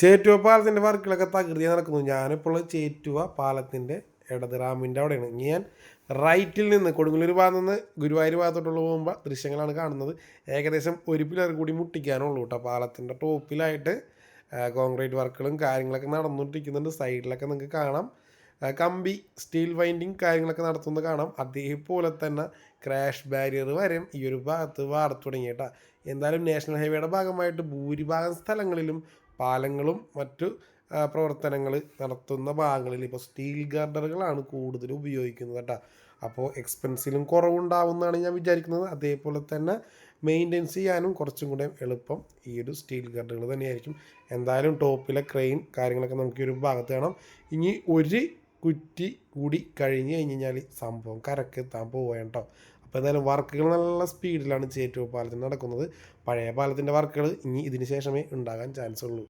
ചേറ്റുവ പാലത്തിന്റെ വർക്കുകളൊക്കെ തകൃതി നടക്കുന്നു. ഞാനിപ്പോൾ ചേറ്റുവ പാലത്തിന്റെ ഇടത് റാമിന്റെ അവിടെയാണ്. ഇനി ഞാൻ റൈറ്റിൽ നിന്ന് കൊടുങ്ങല്ലൂർ ഭാഗത്ത് നിന്ന് ഗുരുവായൂർ ഭാഗത്തോട്ടുള്ള പോകുമ്പോൾ ദൃശ്യങ്ങളാണ് കാണുന്നത്. ഏകദേശം ഒരു പില്ലർ കൂടി മുട്ടിക്കാനുള്ളൂ കേട്ടോ. പാലത്തിന്റെ ടോപ്പിലായിട്ട് കോൺക്രീറ്റ് വർക്കുകളും കാര്യങ്ങളൊക്കെ നടന്നുകൊണ്ടിരിക്കുന്നുണ്ട്. സൈഡിലൊക്കെ നിങ്ങൾക്ക് കാണാം. കമ്പി സ്റ്റീൽ വൈൻഡിങ് കാര്യങ്ങളൊക്കെ നടത്തുന്നത് കാണാം. അതേപോലെ തന്നെ ക്രാഷ് ബാരിയർ വരെയും ഈ ഒരു ഭാഗത്ത് വാർത്തു തുടങ്ങിയിട്ടാണ് എന്തായാലും നാഷണൽ ഹൈവേയുടെ ഭാഗമായിട്ട് ഭൂരിഭാഗം സ്ഥലങ്ങളിലും പാലങ്ങളും മറ്റു പ്രവർത്തനങ്ങൾ നടത്തുന്ന ഭാഗങ്ങളിൽ ഇപ്പോൾ സ്റ്റീൽ ഗാർഡറുകളാണ് കൂടുതൽ ഉപയോഗിക്കുന്നത് കേട്ടോ. അപ്പോൾ എക്സ്പെൻസിലും കുറവുണ്ടാവുമെന്നാണ് ഞാൻ വിചാരിക്കുന്നത്. അതേപോലെ തന്നെ മെയിന്റെനൻസ് ചെയ്യാനും കുറച്ചും കൂടെ എളുപ്പം ഈ ഒരു സ്റ്റീൽ ഗാർഡറുകൾ തന്നെയായിരിക്കും. എന്തായാലും ടോപ്പിലെ ക്രെയിൻ കാര്യങ്ങളൊക്കെ നമുക്ക് ഒരു ഭാഗത്ത് വേണം ഇനി ഒരു കുറ്റി കൂടി കഴിഞ്ഞ് കഴിഞ്ഞ് കഴിഞ്ഞാൽ സംഭവം കരക്കെത്താൻ പോവുകയാണ് കേട്ടോ. അപ്പോൾ എന്തായാലും വർക്കുകൾ നല്ല സ്പീഡിലാണ് ചേറ്റുവ പാലത്തിന് നടക്കുന്നത്. പഴയ പാലത്തിന്റെ വർക്കുകൾ ഇനി ഇതിന് ശേഷമേ ഉണ്ടാകാൻ ചാൻസ് ഉള്ളൂ